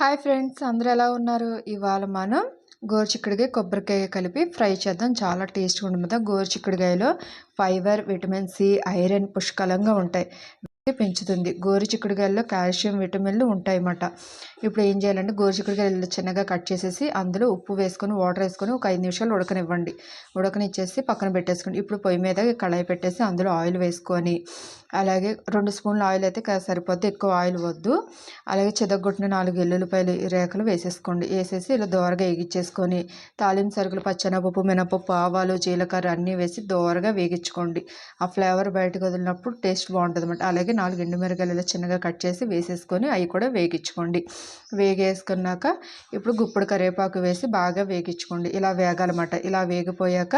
Hi friends అందరూ ఎలా ఉన్నారు? ఇవాళ మనం గోరుచిక్కుడుకాయ కొబ్బరికాయ కలిపి ఫ్రై చేద్దాం. చాలా టేస్ట్గా ఉంటుంది గోరుచిక్కుడుకాయలో ఫైబర్ విటమిన్ సి ఐరన్ పుష్కలంగా ఉంటాయి. పెంచుతుంది. గోరు చిక్కుడుకాయల్లో కాల్షియం విటమిన్లు ఉంటాయన్నమాట. ఇప్పుడు ఏం చేయాలంటే గోరు చిక్కుడుకాయలు చిన్నగా కట్ చేసేసి అందులో ఉప్పు వేసుకొని వాటర్ వేసుకొని ఒక ఐదు నిమిషాలు ఉడకనివ్వండి. ఉడకనిచ్చేసి పక్కన పెట్టేసుకోండి. ఇప్పుడు పొయ్యి మీద కళాయి పెట్టేసి అందులో ఆయిల్ వేసుకొని అలాగే రెండు స్పూన్ల ఆయిల్ అయితే సరిపోద్ది ఎక్కువ ఆయిల్ వద్దు. అలాగే చెదగొట్టిన నాలుగు ఎల్లుల్లిపాయలు రేఖలు వేసేసుకోండి. వేసేసి ఇలా దోరగా వేగించేసుకొని తాలింపు సరుకులు పచ్చనపప్పు మినపప్పు ఆవాలు జీలకర్ర అన్నీ వేసి దోరగా వేగించుకోండి ఆ ఫ్లేవర్ బయటకు వదిలినప్పుడు టేస్ట్ బాగుంటుంది అనమాట అలాగే నాలుగు ఎండుమిరకాయలు ఇలా చిన్నగా కట్ చేసి వేసేసుకొని అవి కూడా వేగించుకోండి. వేగేసుకున్నాక ఇప్పుడు గుప్పుడు కరివేపాకు వేసి బాగా వేగించుకోండి. ఇలా వేగాలన్నమాట. ఇలా వేగిపోయాక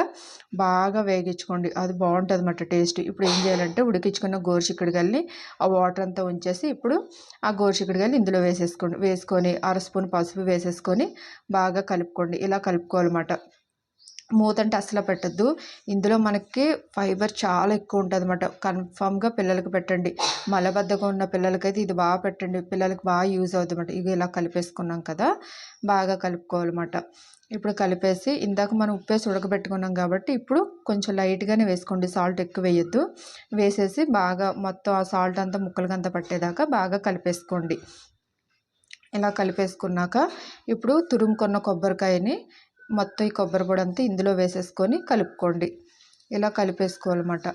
బాగా వేగించుకోండి. అది బాగుంటుంది అన్నమాట టేస్ట్. ఇప్పుడు ఏం చేయాలంటే ఉడికించుకున్న గోరుచిక్కుడుగల్ని ఆ వాటర్ అంతా ఉంచేసి ఇప్పుడు ఆ గోరుచిక్కుడుగల్ని ఇందులో వేసేసుకోండి. వేసుకొని అర స్పూన్ పసుపు వేసేసుకొని బాగా కలుపుకోండి. ఇలా కలుపుకోవాలన్నమాట. మూత అంటే అసలు పెట్టద్దు. ఇందులో మనకి ఫైబర్ చాలా ఎక్కువ ఉంటుంది అనమాట కన్ఫామ్గా పిల్లలకి పెట్టండి. మలబద్ధకం ఉన్న పిల్లలకైతే ఇది బాగా పెట్టండి. పిల్లలకి బాగా యూజ్ అవుతుంది అనమాట ఇవి ఇలా కలిపేసుకున్నాం కదా బాగా కలుపుకోవాలన్నమాట. ఇప్పుడు కలిపేసి ఇందాక మనం ఉప్పేసి ఉడకబెట్టుకున్నాం కాబట్టి ఇప్పుడు కొంచెం లైట్గానే వేసుకోండి. సాల్ట్ ఎక్కువ వేయొద్దు. వేసేసి బాగా మొత్తం ఆ సాల్ట్ అంతా ముక్కలకంతా పట్టేదాకా బాగా కలిపేసుకోండి. ఇలా కలిపేసుకున్నాక ఇప్పుడు తురుముకున్న కొబ్బరికాయని మొత్తం ఈ కొబ్బరి పొడి అంతా ఇందులో వేసేసుకొని కలుపుకోండి. ఇలా కలిపేసుకోవాలన్నమాట.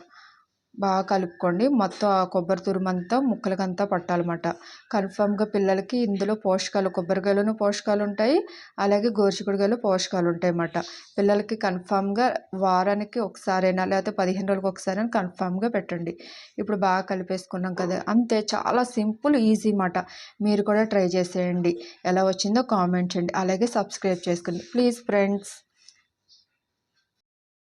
బాగా కలుపుకోండి. మొత్తం ఆ కొబ్బరి తురుమంతా ముక్కలకంతా పట్టాలన్నమాట. కన్ఫామ్గా పిల్లలకి ఇందులో పోషకాలు కొబ్బరికాయలోనూ పోషకాలు ఉంటాయి. అలాగే గోరుచిక్కుడుకాయలు పోషకాలు ఉంటాయి అన్నమాట పిల్లలకి కన్ఫామ్గా వారానికి ఒకసారైనా లేకపోతే పదిహేను రోజులకు ఒకసారి కన్ఫామ్గా పెట్టండి. ఇప్పుడు బాగా కలిపేసుకున్నాం కదా. అంతే చాలా సింపుల్ ఈజీ మాట మీరు కూడా ట్రై చేసేయండి. ఎలా వచ్చిందో కామెంట్ చేయండి. అలాగే సబ్స్క్రైబ్ చేసుకోండి. Please friends.